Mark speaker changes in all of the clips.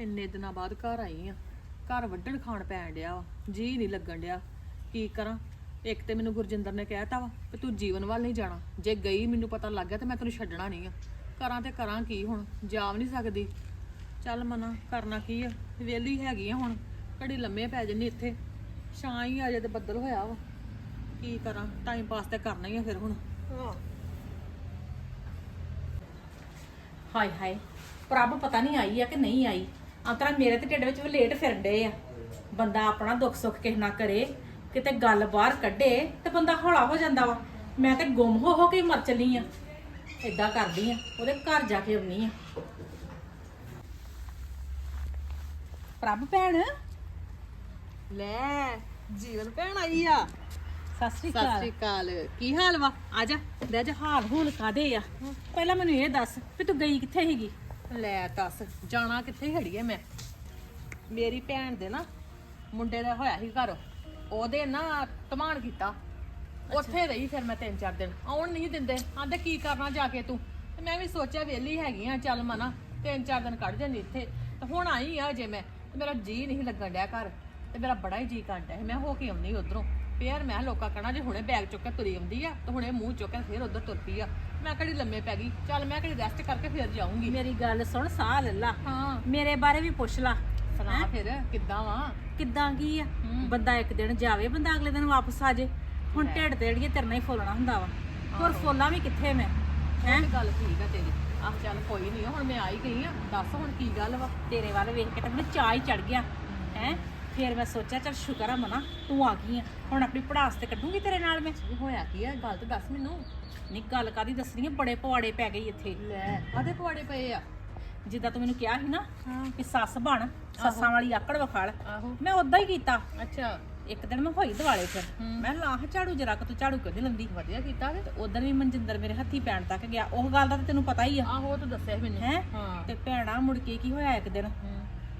Speaker 1: ਇੰਨੇ ਦਿਨਾਂ ਬਾਅਦ ਘਰ ਆਈ ਆ। ਘਰ ਵੱਢਣ ਖਾਣ ਪੈਣ ਡਿਆ ਵਾ ਜੀ ਨਹੀਂ ਲੱਗਣ ਡਿਆ। ਕੀ ਕਰਾਂ? ਇੱਕ ਤੇ ਮੈਨੂੰ ਗੁਰਜਿੰਦਰ ਨੇ ਕਹਿਤਾ ਵਾ ਕਿ ਤੂੰ ਜੀਵਨ ਵੱਲ ਨਹੀਂ ਜਾਣਾ। ਜੇ ਗਈ ਮੈਨੂੰ ਪਤਾ ਲੱਗ ਗਿਆ ਤੇ ਮੈਂ ਤੈਨੂੰ ਛੱਡਣਾ ਨਹੀਂ ਆ। ਕਰਾਂ ਤੇ ਕਰਾਂ ਕੀ ਹੁਣ? ਜਾ ਵੀ ਨਹੀਂ ਸਕਦੀ। ਚੱਲ ਮਨਾ ਕਰਨਾ ਕੀ ਆ? ਵਿਹਲੀ ਹੈਗੀ ਆ ਹੁਣ। ਘੜੀ ਲੰਮੇ ਪੈ ਜੰਨੀ ਇੱਥੇ। ਛਾਂ ਹੀ ਆ ਜੇ ਤੇ ਬੱਦਲ ਹੋਇਆ ਵਾ। ਕੀ ਕਰਾਂ? ਟਾਈਮ ਪਾਸ ਤੇ ਕਰਨਾ ਹੀ ਆ ਫਿਰ ਹੁਣ।
Speaker 2: ਹਾਏ ਹਾਏ ਪ੍ਰਭ ਪਤਾ ਨਹੀਂ ਆਈ ਆ ਕਿ ਨਹੀਂ ਆਈ। ਅੰਤਰਾ ਮੇਰੇ ਤੇ ਢਿੱਡ ਵਿੱਚ ਵਲੇਟ ਫਿਰਦੇ ਆ। ਬੰਦਾ ਆਪਣਾ ਦੁੱਖ ਸੁੱਖ ਕਿਸੇ ਨਾ ਕਰੇ ਕਿਤੇ ਗੱਲ ਬਾਹਰ ਕੱਢੇ ਤੇ ਬੰਦਾ ਹੌਲਾ ਹੋ ਜਾਂਦਾ ਵਾ। ਮੈਂ ਤੇ ਗੁੰਮ ਹੋ ਹੋ ਕੇ ਹੀ ਮਰ ਚੱਲੀ ਆ। ਏਦਾਂ ਕਰਦੀ ਆ ਉਹਦੇ ਘਰ ਜਾ ਕੇ ਆਉਣੀ ਆ। ਪ੍ਰਭ ਭੈਣ?
Speaker 1: ਲੈ ਜੀਵਨ ਭੈਣ ਆਈ ਆ।
Speaker 2: ਸਤਿ ਸ੍ਰੀ
Speaker 1: ਸਤਿ
Speaker 2: ਅਕਾਲ।
Speaker 1: ਸ਼੍ਰੀ ਅਕਾਲ। ਕੀ ਹਾਲ ਵਾ? ਆ ਜਾ
Speaker 2: ਲੈ ਜਾ ਹਾਲ ਹੂਲ ਕਾਦੇ ਆ? ਪਹਿਲਾਂ ਮੈਨੂੰ ਇਹ ਦੱਸ ਵੀ ਤੂੰ ਗਈ ਕਿੱਥੇ ਸੀਗੀ?
Speaker 1: ਲੈ ਦੱਸ ਜਾਣਾ ਕਿੱਥੇ ਖੜੀਏ ਮੈਂ? ਮੇਰੀ ਭੈਣ ਦੇ ਨਾ ਮੁੰਡੇ ਦਾ ਹੋਇਆ ਸੀ ਘਰ ਉਹਦੇ ਨਾ ਧਮਾਨ ਕੀਤਾ। ਉੱਥੇ ਰਹੀ ਫਿਰ ਮੈਂ ਤਿੰਨ ਚਾਰ ਦਿਨ ਆਉਣ ਨਹੀਂ ਦਿੰਦੇ। ਆਂਦੇ ਕੀ ਕਰਨਾ ਜਾ ਕੇ ਤੂੰ? ਤੇ ਮੈਂ ਵੀ ਸੋਚਿਆ ਵਿਹਲੀ ਹੈਗੀ ਆ ਚੱਲ ਮਨਾ ਤਿੰਨ ਚਾਰ ਦਿਨ ਕੱਢ ਜਾਂਦੀ ਇੱਥੇ। ਤੇ ਹੁਣ ਆਈ ਆ ਜੇ ਮੈਂ ਤੇ ਮੇਰਾ ਜੀ ਨਹੀਂ ਲੱਗਣ ਡਿਆ ਘਰ ਤੇ ਮੇਰਾ ਬੜਾ ਹੀ ਜੀ ਕਰਦਾ ਮੈਂ ਹੋ ਕੇ ਆਉਣੀ ਉਧਰੋਂ। ਫੇਰ ਮੈਂ ਲੋਕਾਂ ਕਹਣਾ ਜੇ ਹੁਣੇ ਬੈਗ ਚੁੱਕ ਕੇ ਤੁਰੀ ਆਉਂਦੀ ਆ ਤੇ ਹੁਣੇ ਮੂੰਹ ਚੁੱਕ ਕੇ ਫੇਰ ਉਧਰ ਤੁਰ ਪਈ ਆ। ਮੈਂ ਕਿਹੜੀ ਲੰਮੇ ਪੈ ਗਈ? ਚੱਲ ਮੈਂ ਕਿਹੜੀ ਰੈਸਟ ਕਰਕੇ ਫੇਰ ਜਾਊਂਗੀ।
Speaker 2: ਮੇਰੀ ਗੱਲ ਸੁਣ ਸਾਹ ਲੈ ਲਾ।
Speaker 1: ਹਾਂ।
Speaker 2: ਮੇਰੇ ਬਾਰੇ ਵੀ ਪੁੱਛ ਲਾ।
Speaker 1: ਸੁਣਾ ਫਿਰ ਕਿੱਦਾਂ ਵਾ?
Speaker 2: ਕਿੱਦਾਂ ਕੀ ਆ?
Speaker 1: ਹੂੰ।
Speaker 2: ਬੰਦਾ ਇੱਕ ਦਿਨ ਜਾਵੇ ਬੰਦਾ ਅਗਲੇ ਦਿਨ ਵਾਪਸ ਆ ਜੇ। ਹੁਣ ਢਿੱਡ ਤੇ ਜਿਹੜੀਆਂ ਤੇਰੇ ਨਾਲ ਹੀ ਫੋਲਣਾ ਹੁੰਦਾ ਵਾ। ਹੋਰ ਫੋਲਾਂ ਵੀ ਕਿੱਥੇ ਮੈਂ?
Speaker 1: ਹੈ? ਗੱਲ ਠੀਕ ਆ ਤੇਰੀ। ਆਹ ਚੱਲ ਕੋਈ ਨਹੀਂ ਹੁਣ ਮੈਂ ਆਈ ਗਈ ਆ। ਦੱਸ ਹੁਣ ਕੀ ਗੱਲ ਵਾ?
Speaker 2: ਤੇਰੇ ਵੱਲ ਵੇਖ ਕੇ ਤਾਂ ਮੈਨੂੰ ਚਾਹ ਹੀ ਚੜ ਗਿਆ। ਹੈ? ਫਿਰ ਮੈਂ ਸੋਚਿਆ ਚਲ ਸ਼ੁਕਰ ਆ ਮਨਾ ਤੂੰ ਆ ਗਈ ਆ। ਹੁਣ ਆਪਣੀ ਪੜਾਸ ਤੇ ਕੱਢੂੰਗੀ ਤੇਰੇ ਨਾਲ ਮੈਂ?
Speaker 1: ਹੋਇਆ ਕੀ ਆ? ਗੱਲ ਤਾਂ ਦੱਸ ਮੈਨੂੰ।
Speaker 2: ਨਹੀਂ ਗੱਲ ਕਾਦੀ ਦੱਸਣੀ ਆ? ਬੜੇ ਪਵਾੜੇ ਪੈ ਗਏ ਇੱਥੇ।
Speaker 1: ਲੈ ਆਦੇ ਪਵਾੜੇ ਪਏ ਆ?
Speaker 2: ਜਿੱਦਾਂ ਤੂੰ ਮੈਨੂੰ ਕਿਹਾ ਸੀ ਨਾ
Speaker 1: ਹਾਂ।
Speaker 2: ਕਿ ਸੱਸ ਬਣ ਸੱਸਾਂ ਵਾਲੀ ਆਕੜ ਵਖਾਲ। ਮੈਂ ਉਦਾਂ ਹੀ ਕੀਤਾ।
Speaker 1: ਅੱਛਾ।
Speaker 2: ਇੱਕ ਦਿਨ ਮੈਂ ਹੋਈ ਦਿਵਾਲੇ ਫਿਰ
Speaker 1: ਹੂੰ।
Speaker 2: ਮੈਂ ਲਾਹ ਝਾੜੂ ਜਰਾ ਕਿ ਤੂੰ ਝਾੜੂ ਕਿਉਂ ਲੰਦੀ।
Speaker 1: ਵਧੀਆ ਕੀਤਾ ਤੇ
Speaker 2: ਉਧਰ ਵੀ ਮਨਜਿੰਦਰ ਮੇਰੇ ਹੱਥੀ ਪੈਣ ਤੱਕ ਗਿਆ। ਉਹ ਗੱਲ ਦਾ ਤਾਂ ਤੈਨੂੰ ਪਤਾ ਹੀ ਆ।
Speaker 1: ਆਹੋ ਤਾਂ ਦੱਸਿਆ ਮੈਨੂੰ।
Speaker 2: ਹੈ?
Speaker 1: ਹਾਂ।
Speaker 2: ਤੇ ਭੈਣਾ ਮੁੜ ਕੇ ਕੀ ਹੋਇਆ ਇੱਕ ਦਿਨ?
Speaker 1: ਹੂੰ।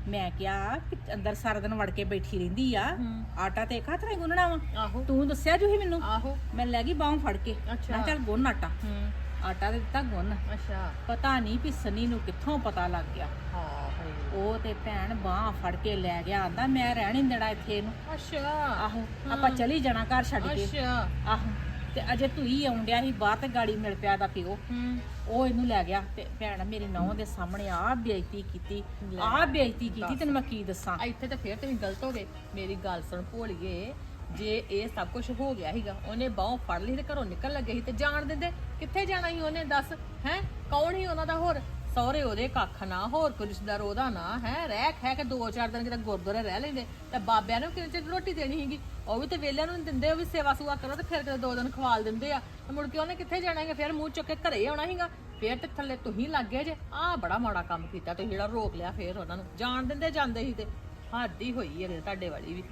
Speaker 2: ਮੈਂ ਕਿਹਾ ਕਿ ਅੰਦਰ ਸਾਰਾ ਦਿਨ ਵੜ ਕੇ ਬੈਠੀ ਰਹਿੰਦੀ ਆ।
Speaker 1: ਹੂੰ।
Speaker 2: ਆਟਾ ਤੇ ਖਾ ਤਰੇ ਗੁੰਨਣਾ ਵਾ।
Speaker 1: ਆਹੋ।
Speaker 2: ਤੂੰ ਦੱਸਿਆ ਜੂ ਹੀ ਮੈਨੂੰ?
Speaker 1: ਆਹੋ।
Speaker 2: ਮੈਂ ਲੈ ਗਈ ਬਾਹੋਂ ਫੜ ਕੇ।
Speaker 1: ਅੱਛਾ।
Speaker 2: ਕਿਹਾ ਚੱਲ ਗੁੰਨ ਆਟਾ।
Speaker 1: ਹੂੰ।
Speaker 2: ਆਟਾ ਦੇ ਦਿੱਤਾ ਗੁੰਨ।
Speaker 1: ਅੱਛਾ।
Speaker 2: ਪਤਾ ਨਹੀਂ ਵੀ ਸਨੀ ਨੂੰ ਕਿੱਥੋਂ ਪਤਾ ਲੱਗ ਗਿਆ।
Speaker 1: ਹਾਂ।
Speaker 2: ਉਹ ਤੇ ਭੈਣ ਬਾਹ ਫੜ ਕੇ ਲੈ ਗਿਆ। ਆਂਦਾ ਮੈਂ ਰਹਿਣ ਨਹੀਂ ਦੇਣਾ ਇੱਥੇ ਇਹਨੂੰ।
Speaker 1: ਅੱਛਾ।
Speaker 2: ਆਹੋ। ਆਪਾਂ ਚਲੀ ਜਾਣਾ ਘਰ ਛੱਡ ਕੇ।
Speaker 1: ਅੱਛਾ।
Speaker 2: ਆਹੋ। ਤੇ ਅਜੇ ਹੀ ਆਉਂਦਿਆ ਸੀ ਬਾਹਰ ਤੇ ਗਾੜੀ ਮਿਲ ਪਿਆ ਦਾ ਪਿਓ।
Speaker 1: ਹੂੰ।
Speaker 2: ਉਹ ਇਹਨੂੰ ਲੈ ਗਿਆ ਤੇ ਭੈਣ ਮੇਰੀ ਨੌਂ ਦੇ ਸਾਹਮਣੇ ਆ ਬੇਇੱਜ਼ਤੀ ਕੀਤੀ ਆ ਬੇਇੱਜ਼ਤੀ ਕੀਤੀ ਤੈਨੂੰ ਮੈਂ ਕੀ ਦੱਸਾਂ?
Speaker 1: ਇੱਥੇ ਤਾਂ ਫੇਰ ਤੁਸੀਂ ਗਲਤ ਹੋ ਗਏ। ਮੇਰੀ ਗੱਲ ਸੁਣ ਭੋਲੀਏ ਜੇ ਇਹ ਸਭ ਕੁਝ ਹੋ ਗਿਆ ਸੀਗਾ ਉਹਨੇ ਬਾਹੋਂ ਫੜ ਲਈ ਤੇ ਘਰੋਂ ਨਿਕਲ ਲੱਗੇ ਸੀ ਤੇ ਜਾਣ ਦਿੰਦੇ। ਕਿੱਥੇ ਜਾਣਾ ਸੀ ਉਹਨੇ? ਦੱਸ। ਹੈ? ਕੌਣ ਹੀ ਉਹਨਾਂ ਦਾ ਹੋਰ? ਸਹੁਰੇ ਉਹਦੇ ਕੱਖ ਨਾ, ਹੋਰ ਕੋਈ ਰਿਸ਼ਤੇਦਾਰ ਉਹਦਾ ਨਾ, ਹੈ, ਰਹਿ ਖੈ ਕੇ ਦੋ ਚਾਰ ਦਿਨ ਕਿਤੇ ਗੁਰਦੁਆਰੇ ਰਹਿ ਲੈਂਦੇ। ਤੇ ਬਾਬਿਆਂ ਨੂੰ ਕਿੰਨੇ ਚਿਰ ਰੋਟੀ ਦੇਣੀ ਸੀਗੀ? ਉਹ ਵੀ ਤੇ ਵੇਲਿਆਂ ਨੂੰ ਨੀ ਦਿੰਦੇ, ਉਹ ਵੀ ਸੇਵਾ ਸੁਆ ਕਰੋ ਤੇ ਫਿਰ ਕਿਤੇ ਦੋ ਦਿਨ ਖਵਾਲ ਦਿੰਦੇ ਆ। ਤੇ ਮੁੜ ਕੇ ਉਹਨੇ ਕਿੱਥੇ ਜਾਣਾ ਸੀਗਾ ਫਿਰ ਮੂੰਹ ਚੁੱਕ ਕੇ ਘਰੇ ਆਉਣਾ ਸੀਗਾ। ਫੇਰ ਤੇ ਥੱਲੇ ਤੁਸੀਂ ਲੱਗ ਗਏ ਜੇ। ਆਹ ਬੜਾ ਮਾੜਾ ਕੰਮ ਕੀਤਾ ਤੁਸੀਂ ਜਿਹੜਾ ਰੋਕ ਲਿਆ ਫਿਰ ਉਹਨਾਂ ਨੂੰ। ਜਾਣ ਦਿੰਦੇ ਜਾਂਦੇ ਸੀ ਤੇ ਹੱਦ ਹੀ ਹੋਈ ਹੈ ਤੁਹਾਡੇ ਵਾਲੀ ਵੀ।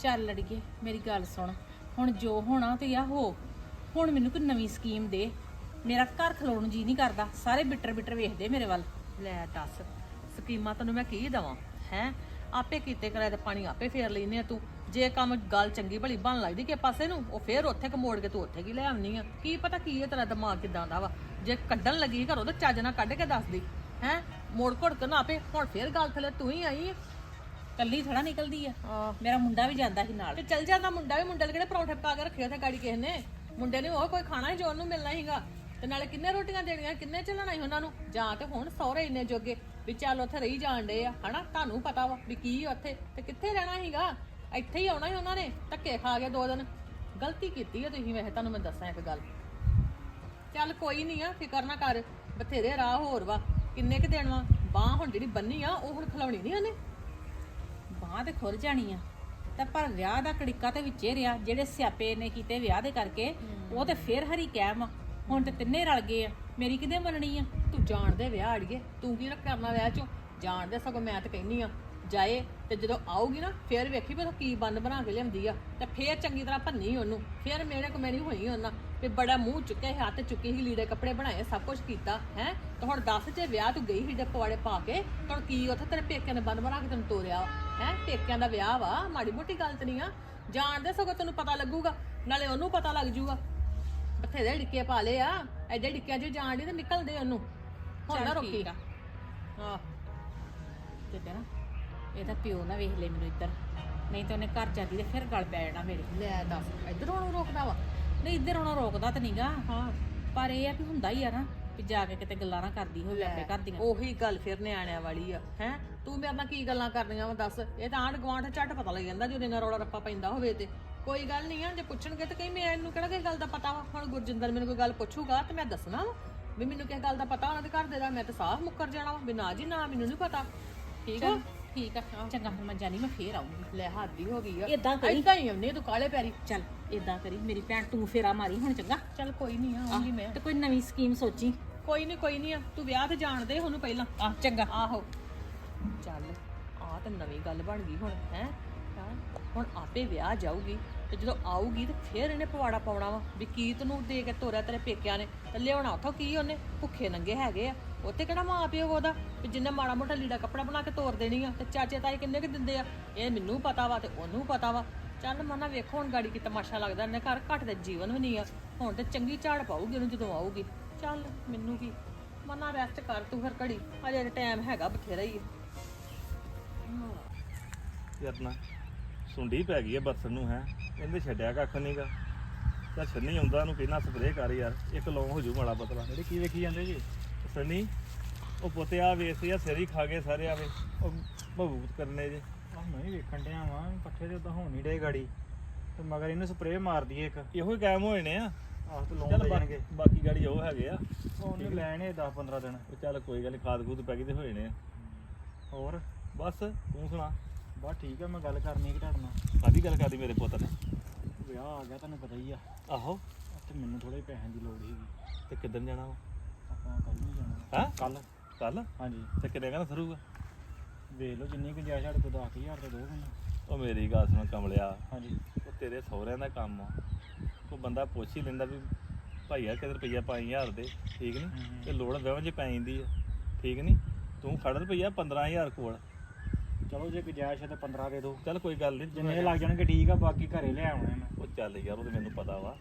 Speaker 2: ਚੱਲ ਲੜੀਏ, ਮੇਰੀ ਗੱਲ ਸੁਣ। ਹੁਣ ਜੋ ਹੋਣਾ ਤੇ ਆ ਹੋ। ਹੁਣ ਮੈਨੂੰ ਕੋਈ ਨਵੀਂ ਸਕੀਮ ਦੇ। ਮੇਰਾ ਘਰ ਖਲੋਣ ਨੂੰ ਜੀ ਨਹੀਂ ਕਰਦਾ। ਸਾਰੇ ਬਿੱਟਰ ਬਿੱਟਰ ਵੇਖਦੇ ਮੇਰੇ ਵੱਲ।
Speaker 1: ਲੈ ਦੱਸ ਸਕੀਮਾਂ ਤੈਨੂੰ ਮੈਂ ਕੀ ਦਵਾਂ? ਹੈ? ਆਪੇ ਕੀਤੇ ਕਰਾਏ ਤੇ ਪਾਣੀ ਆਪੇ ਫੇਰ ਲੈਨੇ ਆ ਤੂੰ। ਜੇ ਕੰਮ ਗੱਲ ਚੰਗੀ ਭਲੀ ਬਣ ਲੱਗਦੀ ਕਿ ਪਾਸੇ ਨੂੰ ਉਹ ਫੇਰ ਉੱਥੇ ਕ ਮੋੜ ਕੇ ਤੂੰ ਉੱਥੇ ਕੀ ਲੈ ਆਉਣੀ ਆ? ਕੀ ਪਤਾ ਕੀ ਹੈ ਤੇਰਾ ਦਿਮਾਗ ਕਿਦਾਂ ਦਾ ਵਾ? ਜੇ ਕੱਢਣ ਲੱਗੀ ਘਰੋਂ ਤਾਂ ਚੱਜ ਨਾਲ ਕੱਢ ਕੇ ਦੱਸਦੀ। ਹੈ? ਮੋੜ ਘੋੜ ਕੇ ਨਾ ਆਪੇ ਹੁਣ ਫੇਰ ਗੱਲ ਥਲੇ ਤੂੰ ਹੀ ਆਈ ਆ।
Speaker 2: ਕੱਲੀ ਥੋੜਾ ਨਿਕਲਦੀ ਆ। ਮੇਰਾ ਮੁੰਡਾ ਵੀ ਜਾਂਦਾ ਸੀ ਨਾਲ।
Speaker 1: ਤੇ ਚੱਲ ਜਾਂਦਾ ਮੁੰਡਾ ਵੀ ਮੁੰਡੇ ਕਿਹੜੇ ਪਰੌਂਠੇ ਪਕਾ ਕੇ ਰੱਖੇ ਉੱਥੇ ਗਾੜੀ ਕਿਸੇ ਨੇ? ਮੁੰਡੇ ਨੇ ਉਹ ਕੋਈ ਖਾਣਾ ਹੀ ਜੋ ਉਹਨੂੰ ਮਿਲਣਾ ਸੀਗਾ। ਤੇ ਨਾਲੇ ਕਿੰਨੇ ਰੋਟੀਆਂ ਦੇਣੀਆਂ, ਕਿੰਨੇ ਚੱਲਣਾ ਸੀ ਉਹਨਾਂ ਨੂੰ? ਜਾਂ ਤੇ ਹੁਣ ਸਹੁਰੇ ਇੰਨੇ ਜੋਗੇ ਵੀ ਚੱਲ ਉੱਥੇ ਰਹੀ ਜਾਣ ਡੇ ਆ, ਹਨਾ? ਤੁਹਾਨੂੰ ਪਤਾ ਵਾ ਵੀ ਕੀ ਆ ਉੱਥੇ ਤੇ ਕਿੱਥੇ ਰਹਿਣਾ ਸੀਗਾ? ਇੱਥੇ ਹੀ ਆਉਣਾ ਸੀ ਉਹਨਾਂ ਨੇ, ਧੱਕੇ ਖਾ ਕੇ ਦੋ ਦਿਨ। ਗਲਤੀ ਕੀਤੀ ਆ ਤੁਸੀਂ ਵੈਸੇ, ਤੁਹਾਨੂੰ ਮੈਂ ਦੱਸਾਂ ਇੱਕ ਗੱਲ। ਚੱਲ ਕੋਈ ਨਹੀਂ ਆ, ਫਿਕਰ ਨਾ ਕਰ, ਬਥੇਰੇ ਰਾਹ ਹੋਰ ਵਾ। ਕਿੰਨੇ ਕੁ ਦੇਣ ਵਾ? ਬਾਹ ਹੁਣ ਜਿਹੜੀ ਬੰਨੀ ਆ, ਉਹ ਹੁਣ ਖਲਾਉਣੀ ਨਹੀਂ ਉਹਨੇ।
Speaker 2: ਬਾਹ ਤੇ ਖੁੱਲ ਜਾਣੀ ਆ। ਤਾਂ ਪਰ ਵਿਆਹ ਦਾ ਕੜਿੱਕਾ ਤੇ ਵਿੱਚੇ ਰਿਹਾ, ਜਿਹੜੇ ਸਿਆਪੇ ਨੇ ਕੀਤੇ ਵਿਆਹ ਦੇ ਕਰਕੇ, ਉਹ ਤੇ ਫੇਰ ਹਰੀ ਕਹਿਮ ਆ। ਹੁਣ ਤੇ ਤਿੰਨੇ ਰਲ ਗਏ ਆ। ਮੇਰੀ ਕਿਹਦੇ ਮੰਨਣੀ ਆ?
Speaker 1: ਤੂੰ ਜਾਣਦੇ ਵਿਆਹ ਅੜੀਏ। ਤੂੰ ਕੀ ਕਰਨਾ ਵਿਆਹ ਚੋਂ? ਜਾਣਦੇ ਸਗੋਂ ਮੈਂ ਤਾਂ ਕਹਿੰਨੀ ਆ, ਜਾਏ ਤੇ ਜਦੋਂ ਆਊਗੀ ਨਾ, ਫੇਰ ਵੇਖੀ ਵੀ ਉਹ ਕੀ ਬੰਦ ਬਣਾ ਕੇ ਲਿਆਉਂਦੀ ਆ। ਤੇ ਫੇਰ ਚੰਗੀ ਤਰ੍ਹਾਂ ਭੰਨੀ ਉਹਨੂੰ। ਫੇਰ ਮੇਰੇ ਕੋ ਮੇਰੀ ਹੋਈ ਉਹਨਾਂ, ਵੀ ਬੜਾ ਮੂੰਹ ਚੁੱਕੇ ਹੱਥ ਚੁੱਕੀ ਸੀ, ਲੀੜੇ ਕੱਪੜੇ ਬਣਾਏ, ਸਭ ਕੁਝ ਕੀਤਾ, ਹੈ? ਤੇ ਹੁਣ ਦੱਸ ਜੇ ਵਿਆਹ ਤੂੰ ਗਈ ਸੀ ਦੇ ਪਵਾੜੇ ਪਾ ਕੇ, ਤੇ ਹੁਣ ਕੀ ਉੱਥੇ ਤੇਰੇ ਪੇਕਿਆਂ ਨੇ ਬੰਦ ਬਣਾ ਕੇ ਤੈਨੂੰ ਤੋਰਿਆ? ਹੈ? ਪੇਕਿਆਂ ਦਾ ਵਿਆਹ ਵਾ, ਮਾੜੀ ਮੋਟੀ ਗੱਲ ਤੇ ਨਹੀਂ ਆ। ਜਾਣਦੇ ਸਗੋਂ ਤੈਨੂੰ ਪਤਾ ਲੱਗੂਗਾ, ਨਾਲੇ ਉਹਨੂੰ ਪਤਾ ਲੱਗ ਜੂਗਾ। ਬਥੇਰੇ ਡਿੱਕੇ ਪਾ ਲਏ ਆ ਐਡੇ ਡਿੱਕਿਆਂ 'ਚ ਜਾਣ ਦੀ ਤੇ ਨਿਕਲਦੇ ਉਹਨੂੰ। ਹੁਣ ਨਾ
Speaker 2: ਚੱਲ
Speaker 1: ਰੋਕੀ।
Speaker 2: ਠੀਕ ਆ।
Speaker 1: ਹਾਂ
Speaker 2: ਕਿਤੇ ਨਾ ਇਹਦਾ ਪਿਓ ਨਾ ਵੇਖ ਲੈ ਮੈਨੂੰ ਇੱਧਰ। ਨਹੀਂ ਤਾਂ ਉਹਨੇ ਘਰ ਜਾਂਦੀ ਤੇ ਫਿਰ ਗੱਲ ਪੈ ਜਾਣਾ ਮੇਰੇ।
Speaker 1: ਲੈ ਦੱਸ ਇੱਧਰ ਉਹਨੂੰ ਰੋਕਦਾ ਵਾ?
Speaker 2: ਨਹੀਂ ਇੱਧਰ ਆਉਣਾ ਰੋਕਦਾ ਤਾਂ ਨਹੀਂਗਾ ਹਾਂ। ਪਰ ਇਹ ਆ ਕਿ ਹੁੰਦਾ ਹੀ ਆ ਨਾ ਵੀ ਜਾ ਕੇ ਕਿਤੇ ਗੱਲਾਂ ਨਾ ਕਰਦੀ ਹੋਵੇ ਆਪਣੇ ਘਰ ਦੀਆਂ।
Speaker 1: ਉਹੀ ਗੱਲ ਫਿਰ ਨਿਆਣਿਆਂ ਵਾਲੀ ਆ ਹੈ? ਤੂੰ ਮੇਰੇ ਨਾਲ ਕੀ ਗੱਲਾਂ ਕਰਨੀਆਂ ਵਾ ਦੱਸ? ਇਹ ਤਾਂ ਆਂਢ ਗੁਆਂਢ ਝੱਟ ਪਤਾ ਲੱਗ ਜਾਂਦਾ ਜਦੋਂ ਇਹਨਾਂ ਰੌਲਾ ਰੱਪਾ ਪੈਂਦਾ ਹੋਵੇ ਤੇ। ਕੋਈ ਗੱਲ ਨਹੀਂ ਆ ਜੇ ਪੁੱਛਣਗੇ ਤਾਂ ਕਹੀਂ ਮੈਨੂੰ ਕਿਹੜਾ ਕਿਸੇ ਗੱਲ ਦਾ ਪਤਾ ਵਾ? ਹੁਣ ਗੁਰਜਿੰਦਰ ਮੈਨੂੰ ਕੋਈ ਗੱਲ ਪੁੱਛੂਗਾ ਤੇ ਮੈਂ ਦੱਸਣਾ ਵਾ ਵੀ ਮੈਨੂੰ ਕਿਸੇ ਗੱਲ ਦਾ ਪਤਾ ਉਹਨਾਂ ਦੇ ਘਰ ਦੇ ਦਾ ਮੈਂ ਤਾਂ ਸਾਫ਼ ਮੁੱਕਰ ਜਾਣਾ ਵਾ ਵੀ ਨਾ ਜੀ ਨਾ ਮੈਨੂੰ ਨਹੀਂ ਪਤਾ। ਠੀਕ ਆ?
Speaker 2: ਠੀਕ ਆ ਚੰਗਾ ਫਿਰ ਮੈਂ ਜਾਣੀ ਮੈਂ ਫੇਰ ਆਉਂਗੀ
Speaker 1: ਲੈ ਹੱਦੀ ਹੋ ਗਈ ਆ।
Speaker 2: ਏਦਾਂ ਕਰੀ।
Speaker 1: ਏਦਾਂ ਹੀ ਆਉਂਦੀ ਆ ਤੂੰ ਕਾਲੇ ਪੈਰੀ।
Speaker 2: ਚੱਲ ਏਦਾਂ ਕਰੀ। ਮੇਰੀ ਭੈਣ ਤੂੰ ਫੇਰਾ ਮਾਰੀ ਹੁਣ ਚੰਗਾ?
Speaker 1: ਚੱਲ ਕੋਈ ਨਹੀਂ ਆਉਂਗੀ ਮੈਂ।
Speaker 2: ਤੇ ਕੋਈ ਨਵੀਂ ਸਕੀਮ ਸੋਚੀ?
Speaker 1: ਕੋਈ ਨਹੀਂ ਕੋਈ ਨਹੀਂ ਆ। ਤੂੰ ਵਿਆਹ ਤੇ ਜਾਣ ਦੇ ਉਹਨੂੰ ਪਹਿਲਾਂ।
Speaker 2: ਆ ਚੰਗਾ।
Speaker 1: ਆਹੋ। ਚੱਲ ਆ ਤਾਂ ਨਵੀਂ ਗੱਲ ਬਣ ਗਈ ਹੁਣ ਹੈ? ਹੁਣ ਆਪੇ ਵਿਆਹ ਜਾਊਗੀ ਤੇ ਜਦੋਂ ਆਊਗੀ ਤੇ ਫਿਰ ਇਹਨੇ ਪਵਾੜਾ ਪਾਉਣਾ ਵਾ ਵੀ ਕੀਤ ਨੂੰ ਦੇ ਕੇ ਤੋਰਿਆ ਤੇਰੇ ਪੇਕਿਆਂ ਨੇ ਤੇ ਲਿਆਉਣਾ ਉਥੋਂ ਕੀ ਉਹਨੇ? ਭੁੱਖੇ ਨੰਗੇ ਹੈਗੇ ਆ। ਉੱਥੇ ਕਿਹੜਾ ਮਾਂ ਪਿਓ ਉਹਦਾ? ਵੀ ਜਿੰਨੇ ਮਾੜਾ ਮੋਟਾ ਲੀੜਾ ਕੱਪੜਾ ਬਣਾ ਕੇ ਤੋਰ ਦੇਣੀ ਆ ਤੇ ਚਾਚੇ ਤਾਏ ਕਿੰਨੇ ਕਿ ਦਿੰਦੇ ਆ? ਇਹ ਮੈਨੂੰ ਪਤਾ ਵਾ ਤੇ ਉਹਨੂੰ ਪਤਾ ਵਾ। ਚੱਲ ਮਨਾ ਵੇਖੋ ਹੁਣ ਗਾੜੀ ਕੀ ਤਮਾਸ਼ਾ ਲੱਗਦਾ, ਇਹਨੇ ਘਰ ਘੱਟ ਦੇ ਜੀਵਨ ਵੀ ਨਹੀਂ ਆ। ਹੁਣ ਤੇ ਚੰਗੀ ਝਾੜ ਪਾਊਗੀ ਉਹਨੂੰ ਜਦੋਂ ਆਊਗੀ। ਚੱਲ ਮੈਨੂੰ ਕੀ? ਮਨਾ ਰੈਸਟ ਕਰ ਤੂੰ ਫਿਰ ਘੜੀ। ਹਜੇ ਟਾਈਮ ਹੈਗਾ ਬਥੇਰਾ ਹੀ ਆ।
Speaker 3: ਸੁੰਡੀ ਪੈ ਗਈ ਹੈ ਬਰਸਨ ਨੂੰ ਹੈ। ਇਹਨੇ ਛੱਡਿਆ ਕੱਖ ਨਹੀਂਗਾ ਤਾਂ ਛੰਨੀ ਆਉਂਦਾ ਉਹਨੂੰ ਕਿੰਨਾ ਸਪਰੇਅ ਕਰ ਯਾਰ ਇੱਕ ਲੌਂਗ ਹੋ ਜੂ ਮਾੜਾ ਪਤਲਾ।
Speaker 4: ਜਿਹੜੇ ਕੀ ਵੇਖੀ ਜਾਂਦੇ ਜੀ?
Speaker 3: ਸੰਨੀ ਉਹ ਪੁੱਤੇ ਆ ਵੇਸ ਆ ਸਿਰ ਹੀ ਖਾ ਗਏ ਸਾਰੇ ਆਵੇ। ਉਹ ਭਬੂਤ ਕਰਨੇ ਜੇ।
Speaker 4: ਆਹ ਮੈਂ ਵੀ ਵੇਖਣ ਡਿਆ ਵਾਂ ਪੱਠੇ ਤੇ ਉਦਾਂ ਹੋਣ ਨਹੀਂ ਡੇ ਗਾੜੀ। ਤੇ ਮਗਰ ਇਹਨੂੰ ਸਪਰੇਅ ਮਾਰ ਦਈਏ ਇੱਕ।
Speaker 3: ਇਹੋ ਹੀ ਕਾਇਮ ਹੋਏ ਨੇ ਆ।
Speaker 4: ਆਹ ਤੇ
Speaker 3: ਚੱਲ ਬਾ-
Speaker 4: ਜਾਣਗੇ।
Speaker 3: ਬਾਕੀ ਗਾੜੀ ਉਹ ਹੈਗੇ ਆ।
Speaker 4: ਉਹਨੇ ਲੈਣੇ 10 15 ਦਿਨ।
Speaker 3: ਉਹ ਚੱਲ ਕੋਈ ਗੱਲ ਨੀ ਖਾਦ ਖੂਦ ਪੈ ਗਈ ਤੇ ਹੋਏ ਨੇ ਆ।
Speaker 4: ਹੋਰ?
Speaker 3: ਬਸ ਤੂੰ ਸੁਣਾ।
Speaker 4: ਬਸ ਠੀਕ ਆ ਮੈਂ ਗੱਲ ਕਰਨੀ ਕਿ ਤੁਹਾਡੇ ਨਾਲ।
Speaker 3: ਕਾਦੀ ਗੱਲ ਕਰਦੀ ਮੇਰੇ ਪੁੱਤ ਨੇ?
Speaker 4: ਵਿਆਹ ਆ ਗਿਆ ਤੁਹਾਨੂੰ ਪਤਾ ਹੀ ਆ।
Speaker 3: ਆਹੋ।
Speaker 4: ਤੇ ਮੈਨੂੰ ਥੋੜੇ ਪੈਸਿਆਂ ਦੀ ਲੋੜ ਸੀਗੀ।
Speaker 3: ਤੇ ਕਿੱਦਣ ਜਾਣਾ ਵਾ?
Speaker 4: ਆਪਾਂ ਕੱਲ ਨੂੰ ਜਾਣਾ।
Speaker 3: ਹੈਂ?
Speaker 4: ਕੱਲ
Speaker 3: ਕੱਲ
Speaker 4: ਹਾਂਜੀ।
Speaker 3: ਤੇ ਕਿੰਨੇ ਕਹਿੰਦਾ ਸਰੂਗਾ
Speaker 4: ਵੇਖ ਲਓ ਜਿੰਨੀ ਗੁੰਜਾਇਸ਼ ਸਾਡੇ ਕੋਲ 10000 ਤੇ ਦੋ ਮੈਨੂੰ
Speaker 3: ਉਹ ਮੇਰੀ ਗੱਲ ਸੁਣ ਕਮਲਿਆ।
Speaker 4: ਹਾਂਜੀ।
Speaker 3: ਉਹ ਤੇਰੇ ਸਹੁਰਿਆਂ ਦਾ ਕੰਮ ਆ। ਉਹ ਬੰਦਾ ਪੁੱਛ ਹੀ ਲੈਂਦਾ ਵੀ ਭਾਈਆ ਕਿਤੇ ਰੁਪਈਆ 5000 ਦੇ ਠੀਕ ਨਹੀਂ
Speaker 4: ਹਮ।
Speaker 3: ਤੇ ਲੋੜ ਵਿਆਹ 'ਚ ਪੈ ਜਾਂਦੀ ਆ। ਠੀਕ ਨਹੀਂ ਤੂੰ ਖੜ ਰੁਪਈਆ 15000 ਕੋਲ।
Speaker 4: ਚਲੋ ਜੇ ਗੁੰਜਾਇਸ਼ ਹੈ ਤੇ 15 ਦੇ ਦਿਓ।
Speaker 3: ਚੱਲ ਕੋਈ ਗੱਲ ਨਹੀਂ
Speaker 4: ਜਿੰਨੇ ਲੱਗ ਜਾਣਗੇ ਠੀਕ ਆ ਬਾਕੀ ਘਰੇ ਲੈ ਆਉਣੇ ਮੈਂ।
Speaker 3: ਉਹ ਚੱਲ ਯਾਰ ਉਹ ਤੇ ਮੈਨੂੰ ਪਤਾ ਵਾ।